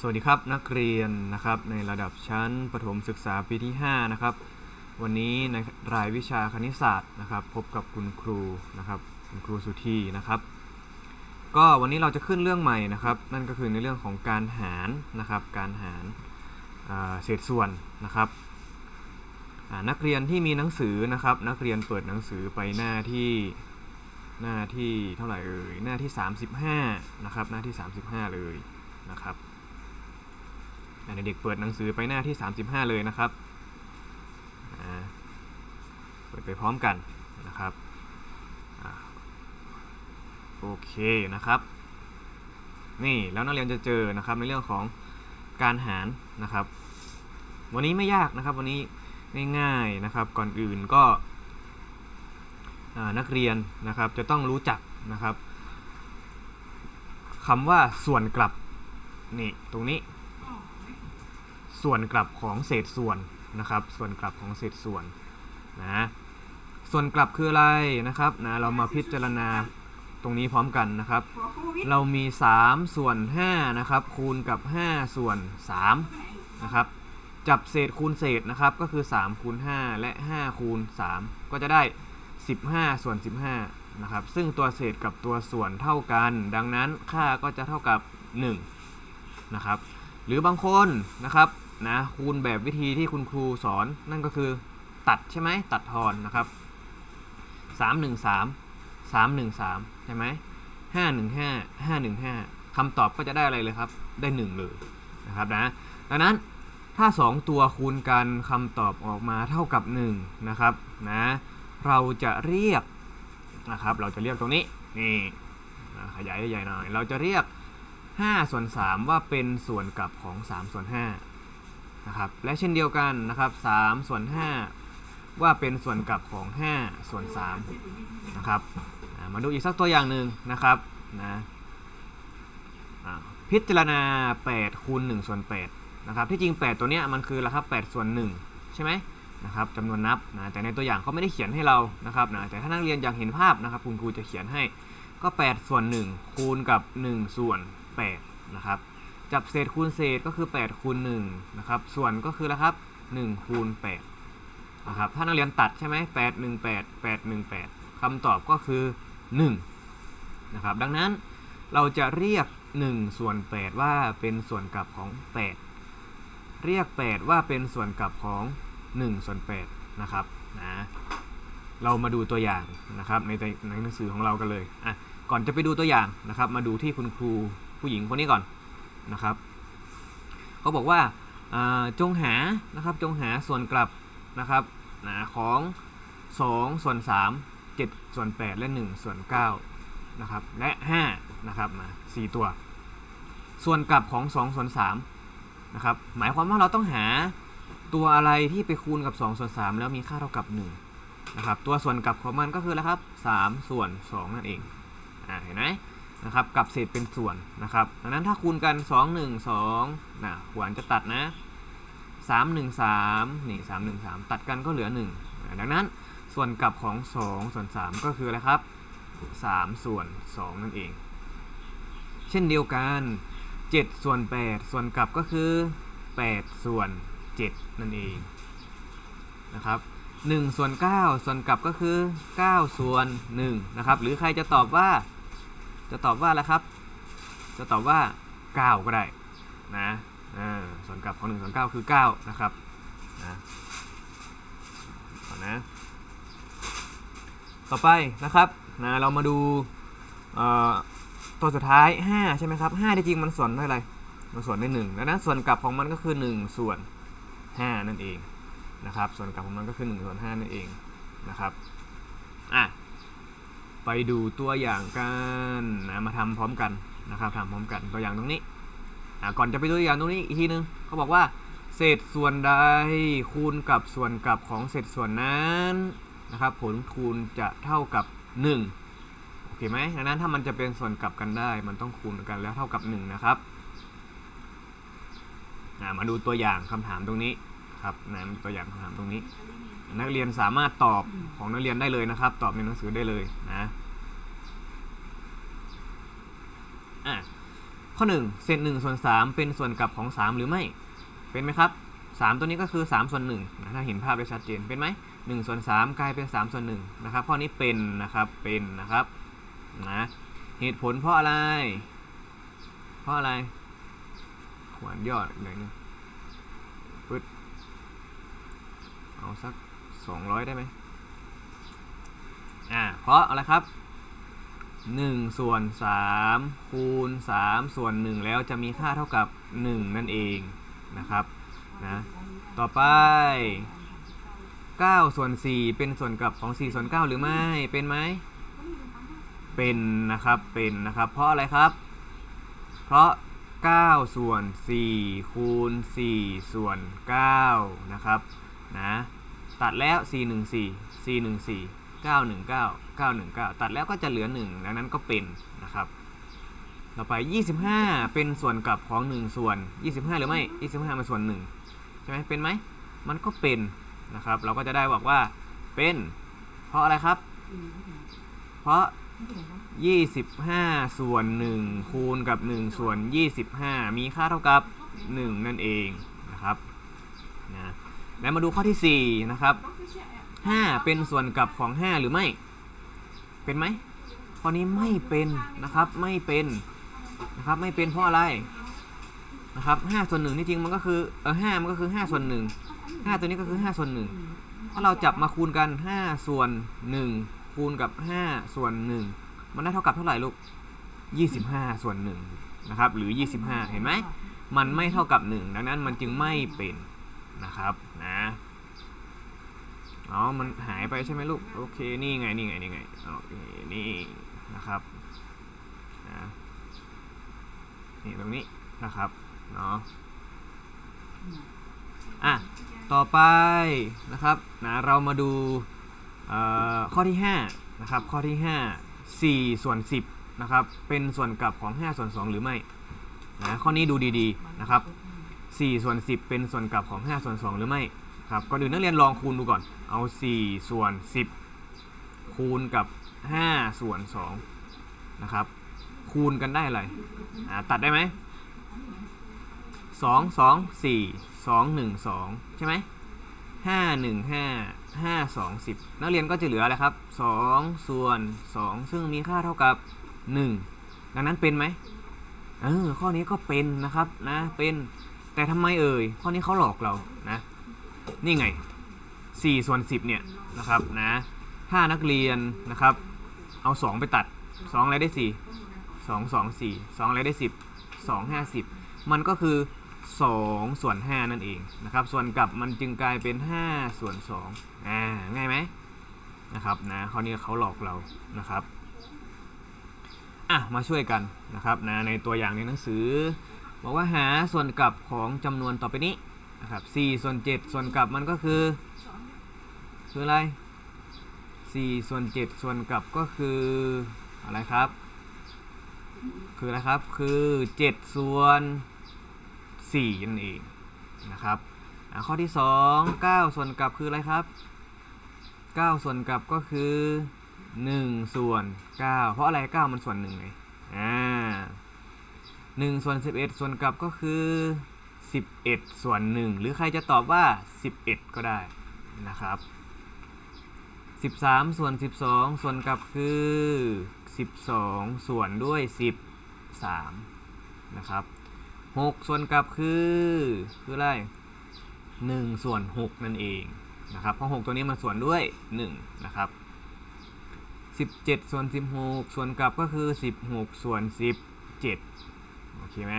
สวัสดีครับนักเรียนนะครับในระดับชั้นประถมศึกษาปีที่ 5 นะครับ วันนี้ในรายวิชาคณิตศาสตร์นะครับ พบกับคุณครูนะครับคุณครูสุธีนะครับ ก็วันนี้เราจะขึ้นเรื่องใหม่นะครับ นั่นก็คือในเรื่องของการหารนะครับ การหารเศษส่วนนะครับนักเรียนที่มีหนังสือนะครับ นักเรียนเปิดหนังสือไปหน้าที่หน้าที่เท่าไหร่เอ่ยหน้าที่ 35นะครับหน้าที่ 35 เลยนะครับ เด็กๆเปิดหนังสือไปหน้าที่ 35 เลยนะครับเปิดไปพร้อมกันนะครับอโอเคนะครับ นี่แล้วนักเรียนจะเจอนะครับในเรื่องของการหารนะครับ วันนี้ไม่ยากนะครับวันนี้ง่ายๆนะครับก่อนอื่นก็นักเรียนนะครับจะต้องรู้จักนะครับคำว่าส่วนกลับนี่ตรงนี้ ส่วนกลับของเศษส่วนนะครับ ส่วนกลับของเศษส่วนนะส่วนกลับคืออะไรนะครับนะเรามาพิจารณาตรงนี้พร้อมกันนะครับ เรามี 3 ส่วน5นะครับคูณกับ 5 ส่วน3นะครับจับเศษคูณเศษนะครับก็คือ3คูณ5และ 5 คูณ 3 ก็จะได้ 15 ส่วน 15นะครับซึ่งตัวเศษกับตัวส่วนเท่ากัน ดังนั้นค่าก็จะเท่ากับ 1 นะครับหรือบางคนนะครับ นะคูณแบบวิธีที่คุณครูสอนนั่นก็คือตัดใช่ไหมตัดทอนนะครับ3 1 3 3 1 3ใช่ไหม5 1 5 5 1 5คำตอบก็จะได้อะไรเลยครับ ได้ 1 เลยนะครับนะดังนั้นถ้า 2 ตัวคูณกันคำตอบออกมาเท่ากับ 1 นะครับนะเราจะเรียกนะครับเราจะเรียกตรงนี้นี่ขยายใหญ่หน่อย เราจะเรียก5ส่วน3ว่าเป็นส่วนกลับของ3ส่วน5 นะครับและเช่นเดียวกันนะครับ3ส่วน5ว่าเป็นส่วนกลับของ5ส่วน3นะครับมาดูอีกสักตัวอย่างหนึ่งนะครับนะพิจารณา8คูณ1ส่วน8นะครับที่จริง 8 ตัวเนี้ยมันคือละครับ8ส่วน1ใช่ไหมนะครับจำนวนนับนะแต่ในตัวอย่างเขาไม่ได้เขียนให้เรานะครับนะแต่ถ้านักเรียนอยากเห็นภาพนะครับคุณครูจะเขียนให้ก็ 8 ส่วน 1 คูณกับ 1 ส่วน8นะครับ จับเศษคูณเศษก็คือ8คูณ1นะครับ ส่วนก็คือแล้วครับ1คูณ8นะครับ ถ้านักเรียนตัดใช่ไหม8 1 8 8 1 8คำตอบก็คือ 1 นะครับ ดังนั้นเราจะเรียก 1 ส่วน 8 ว่าเป็นส่วนกลับของ 8 เรียก 8 ว่าเป็นส่วนกลับของ 1 ส่วน8นะครับนะเรามาดูตัวอย่างนะครับในในหนังสือของเรากันเลยอะก่อนจะไปดูตัวอย่างนะครับ มาดูที่คุณครูผู้หญิงคนนี้ก่อน นะครับเขาบอกว่าจงหานะครับจงหาส่วนกลับนะครับนะของ2ส่วน3 7 ส่วน 8 และ 1 ส่วน9นะครับและ5นะครับมา4ตัว ส่วนกลับของ 2 ส่วน3นะครับหมายความว่าเราต้องหาตัวอะไรที่ไปคูณกับ 2 ส่วน 3 แล้วมีค่าเท่ากับ 1 นะครับ ตัวส่วนกลับของมันก็คือแล้วครับ 3 ส่วน 2 นั่นเองอ่าเห็นไหม นะครับกับเศษเป็นส่วนนะครับดังนั้นถ้าคูณกัน 2 1 2นะหวานจะตัดนะ 3 1 3 นี่ 3 1 3 ตัดกันก็เหลือ1อ่าดังนั้นส่วนกลับของ 2 ส่วน 3 ก็คืออะไรครับ 3 ส่วน 2 นั่นเอง เช่นเดียวกัน 7 ส่วน 8 ส่วนกลับก็คือ 8 ส่วน 7 นั่นเองนะครับ1ส่วน 9 ส่วนกลับก็คือ 9 ส่วน1นะครับหรือใครจะตอบว่า จะตอบว่าอะไรครับ จะตอบว่า 9 ก็ได้นะส่วนกลับของ1ส่วน9คือ 9 นะครับนะก่อนะ ต่อไปนะครับนะเรามาดูตัวสุดท้าย 5 ใช่ไหมครับ5ที่จริงมันส่วนได้อะไรมันส่วนได้1ดังนั้นส่วนกลับของมันก็คือ 1 ส่วน 5 นั่นเองนะครับ ส่วนกลับของมันก็คือ 1 ส่วน 5 นั่นเองนะครับ อะ ไปดูตัวอย่างกันนะมาทำพร้อมกันนะครับทำพร้อมกันตัวอย่างตรงนี้อะก่อนจะไปดูตัวอย่างตรงนี้อีกทีนึงเขาบอกว่า เศษส่วนใดคูณกับส่วนกลับของเศษส่วนนั้นนะครับ ผลคูณจะเท่ากับ 1 โอเคไหมดังนั้นถ้ามันจะเป็นส่วนกลับกันได้ มันต้องคูณกันแล้วเท่ากับ 1 นะครับมาดูตัวอย่างคำถามตรงนี้ครับนะตัวอย่างคำถามตรงนี้ นักเรียนสามารถตอบของนักเรียนได้เลยนะครับ ตอบในหนังสือได้เลยนะอะข้อ 1 เศษ1ส่วน3เป็นส่วนกลับของ 3 หรือไม่เป็นไหมครับ 3 ตัวนี้ก็คือ 3 ส่วน1นะถ้าเห็นภาพได้ชัดเจนเป็นไหม1ส่วน3กลายเป็น 3 ส่วน1นะครับข้อนี้เป็นนะครับเป็นนะครับนะเหตุผลเพราะอะไร เพราะอะไรขวานยอดอีกหน่อยนึงปึ๊ดเอาสัก 200 ได้ไหมอ่า เพราะอะไรครับ 1 ส่วน 3 คูณ 3 ส่วน 1 แล้วจะมีค่าเท่ากับ 1 นั่นเองนะครับนะต่อไป 9 ส่วน 4 เป็นส่วนกับของ 4 ส่วน 9 หรือไม่เป็นไหมเป็นนะครับเป็นนะครับ เพราะอะไรครับ เพราะ 9 ส่วน 4 คูณ 4 ส่วน 9 นะครับนะ ตัดแล้ว 4 1 4 4 1 4 9 1 9 9 1 9 ตัดแล้วก็จะเหลือ 1 ดังนั้นก็เป็นนะครับ ต่อไป 25 เป็นส่วนกลับของ 1 ส่วน 25 หรือไม่ 25เป็นส่วน1ใช่ไหมเป็นไหม มันก็เป็นนะครับ เราก็จะได้บอกว่าเป็น เพราะอะไรครับ เพราะ 25 ส่วน 1 คูณกับ 1 ส่วน 25 มีค่าเท่ากับ 1 นั่นเองนะครับนะ แล้วมาดูข้อที่4นะครับ5เป็นส่วนกับของ 5 หรือไม่ เป็นไหมข้อนี้ไม่เป็นนะครับไม่เป็นนะครับไม่เป็นเพราะอะไรนะครับ5ส่วน1ที่จริงมันก็คือเออ5มันก็คือ5ส่วน1 5ตัวนี้ก็คือ5ส่วน1ถ้าเราจับมาคูณกัน 5 ส่วน 1 คูณกับ 5 ส่วน 1 มันได้เท่ากับเท่าไหร่ลูก 25 ส่วน1นะครับหรือ 25 เห็นไหมมันไม่เท่ากับ 1 ดังนั้นมันจึงไม่เป็น นะครับนะอ๋อมันหายไปใช่ไหมลูกโอเคนี่ไงนี่ไงนี่ไงโอเคนี่นะครับนะนี่ตรงนี้นะครับเนาะอะต่อไปนะครับนะเรามาดูข้อที่5นะครับข้อที่ 5 4 ส่วน 10นะครับเป็นส่วนกลับของ 5 ส่วน 2 หรือไม่นะข้อนี้ดูดีๆนะครับ 4ส่วน10 เป็นส่วนกลับของ 5 ส่วน2 หรือไม่ครับก่อนอื่นนักเรียนลองคูณดูก่อนเอา 4 ส่วน 10 คูณกับ 5 ส่วน2นะครับคูณกันได้อะไรตัดได้ไหมสองสองสี่สองหนึ่งสองใช่ไหมห้าหนึ่งห้าห้าสองสิบนักเรียนก็จะเหลืออะไรครับสองส่วนสองซึ่งมีค่าเท่ากับหนึ่งดังนั้นเป็นไหมเออข้อนี้ก็เป็นนะครับนะเป็น แต่ทำไมเอ่ยข้อนี้เขาหลอกเรานะนี่ไงสี่ส่วนสิบเนี่ยนะครับนะถ้านักเรียนนะครับเอาสองไปตัดสองอะไรได้สี่สองสองสี่สองอะไรได้สิบสองห้าสิบมันก็คือ 2 ส่วน 5 นั่นเองนะครับส่วนกลับมันจึงกลายเป็น 5 ส่วน2อ่าง่ายไหมนะครับนะเขาวนี้เขาหลอกเรานะครับอะมาช่วยกันนะครับนะในตัวอย่างในหนังสือ บอกว่าหาส่วนกลับของจำนวนต่อไปนี้นะครับ4ส่วน7ส่วนกลับมันก็คือคืออะไร4ส่วน7ส่วนกลับก็คืออะไรครับ คืออะไรครับคือ7ส่วน4นั่นเองนะครับข้อที่ 2 9 ส่วนกลับคืออะไรครับ 9 ส่วนกลับก็คือ 1 ส่วน 9 เพราะอะไร 9 มันส่วน1ไงอ่า 1ส่วน11 ส่วนกลับก็คือ 11 ส่วน 1 หรือใครจะตอบว่า 11 ก็ได้นะครับ 13 ส่วน 12 ส่วนกลับคือ 12 ส่วนด้วย 13 นะครับ 6 ส่วนกลับคือคืออะไร1ส่วน 6 นั่นเองนะครับ เพราะ 6 ตัวนี้มันส่วนด้วย 1 นะครับ17 ส่วน 16 ส่วนกลับก็คือ 16 ส่วน 17 โอเคไหม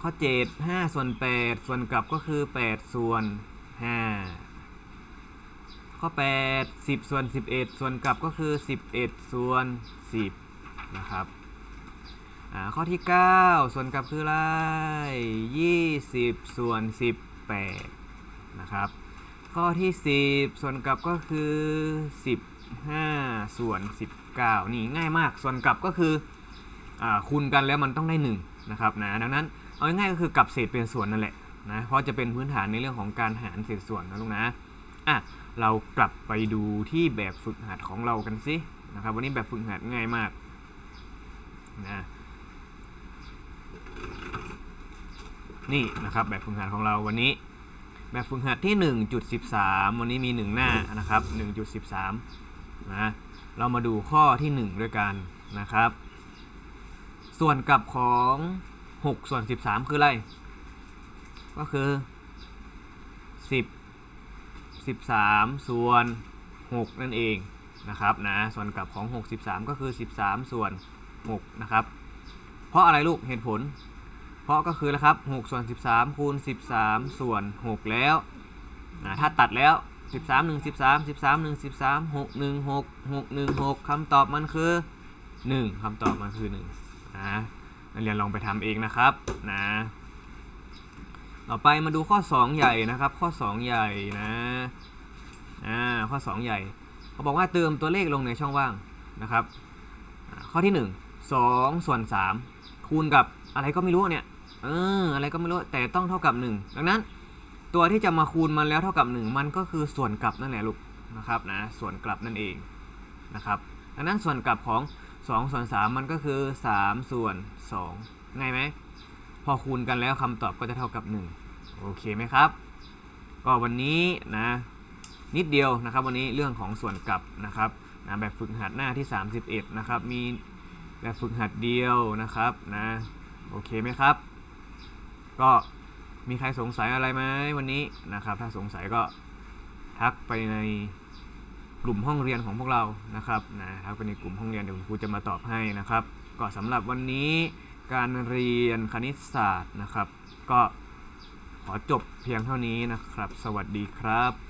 ข้อ 7 5 ส่วน 8 ส่วนกลับก็คือ 8 ส่วน 5 ข้อ 8 10 ส่วน 11 ส่วนกลับก็คือ 11 ส่วน 10 นะครับข้อที่ 9 ส่วนกลับคืออะไร20 ส่วน 18 นะครับ ข้อที่ 10 ส่วนกลับก็คือ 15 ส่วน 19 นี่ง่ายมาก ส่วนกลับก็คือ คูณกันแล้วมันต้องได้1นะครับนะดังนั้นเอาง่ายๆก็คือกลับเศษเป็นส่วนนั่นแหละนะเพราะจะเป็นพื้นฐานในเรื่องของการหารเศษส่วนนะลูกนะอะเรากลับไปดูที่แบบฝึกหัดของเรากันสินะครับวันนี้แบบฝึกหัดง่ายมากนะนี่นะครับแบบฝึกหัดของเราวันนี้ แบบฝึกหัดที่ 1.13 วันนี้มี 1 หน้านะครับ 1.13นะเรามาดูข้อที่ 1 ด้วยกันนะครับ ส่วนกับของ6ส่วน13คืออะไร ก็คือ10 13ส่วน6นั่นเองนะครับนะส่วนกับของ6 13ก็คือ13ส่วน6นะครับ เพราะอะไรลูกเหตุผล เพราะก็คือนะครับ6ส่วน13คูณ13ส่วน6แล้วนะถ้าตัดแล้ว13 1 13 13 1 13 6 1 6 6 1 6คำตอบมันคือ1คำตอบมันคือ1นะนักเรียนลองไปทำเองนะครับนะต่อไปมาดูข้อ 2 ใหญ่นะครับ ข้อ 2 ใหญ่นะอ่าข้อ 2 ใหญ่เขาบอกว่าเติมตัวเลขลงในช่องว่างนะครับ ข้อที่ 1 2 ส่วน 3 คูณกับอะไรก็ไม่รู้เนี่ยเอออะไรก็ไม่รู้แต่ต้องเท่ากับ 1 ดังนั้น ตัวที่จะมาคูณมันแล้วเท่ากับ 1 มันก็คือส่วนกลับนั่นแหละลูกนะครับนะส่วนกลับนั่นเองนะครับดังนั้นส่วนกลับของ 2ส่วน3มันก็คือ3ส่วน2ง่ายไหมพอคูณกันแล้วคำตอบก็จะเท่ากับ1โอเคไหมครับ ก็วันนี้นะนิดเดียวนะครับ วันนี้เรื่องของส่วนกลับนะครับนะแบบฝึกหัดหน้าที่ 31 นะครับ มีแบบฝึกหัดเดียวนะครับนะโอเคไหมครับ ก็มีใครสงสัยอะไรไหมวันนี้นะครับ ถ้าสงสัยก็ทักไปใน ลุ่มห้องเรียนของพวกเรานะครับนะครับเปในกลุ่มห้องเรียนเดี๋ยวคุณครูจะมาตอบให้นะครับ ก็สำหรับวันนี้การเรียนคณิตศาสตร์นะครับ ก็ขอจบเพียงเท่านี้นะครับ สวัสดีครับ